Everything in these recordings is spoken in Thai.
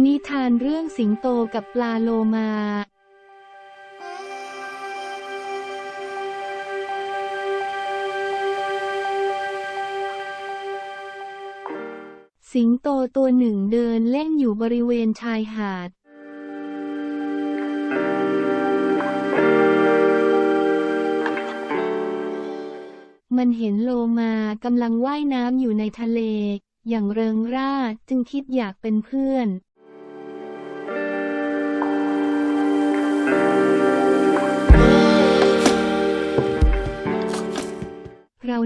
นิทานเรื่องสิงโตกับปลาโลมา สิงโตตัวหนึ่งเดินเล่นอยู่บริเวณชายหาด มันเห็นโลมากำลังว่ายน้ำอยู่ในทะเล อย่างเริงร่าจึงคิดอยากเป็นเพื่อน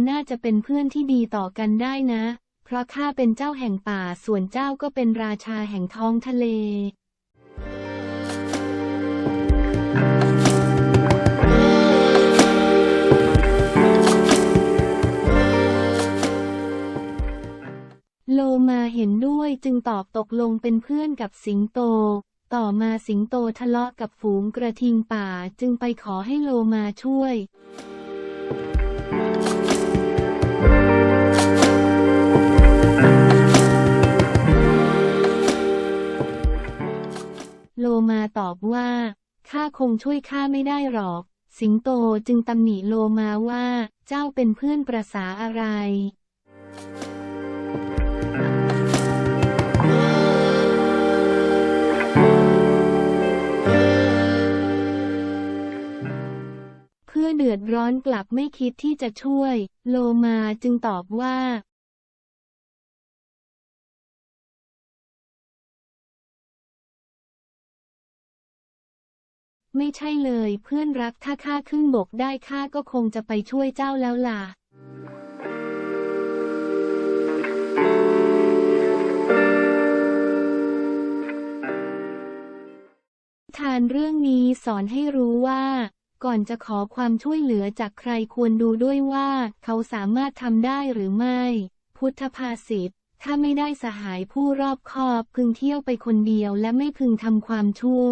น่าจะเป็นเพื่อนที่ดีต่อกันได้นะ เพราะข้าเป็นเจ้าแห่งป่าส่วนเจ้าก็เป็นราชาแห่งท้องทะเลโลมาเห็นด้วยจึงตอบตกลงเป็นเพื่อนกับสิงโต ต่อมาสิงโตทะเลาะกับฝูงกระทิงป่าจึงไปขอให้โลมาช่วย โลมาตอบว่าข้าคงช่วยข้าไม่ได้หรอก สิงโตจึงตำหนิโลมาว่า เจ้าเป็นเพื่อนประษาอะไร เพื่อเดือดร้อนกลับไม่คิดที่จะช่วย โลมาจึงตอบว่า ไม่ใช่เลยเพื่อนรักถ้าข้าขึ้นบกได้ข้าก็คงจะไปช่วยเจ้าแล้วล่ะทานเรื่องนี้สอนให้รู้ว่า ก่อนจะขอความช่วยเหลือจากใครควรดูด้วยว่า เขาสามารถทำได้หรือไม่ พุทธภาษิตถ้าไม่ได้สหายผู้รอบคอบพึงเที่ยวไปคนเดียวและไม่พึงทำความชั่ว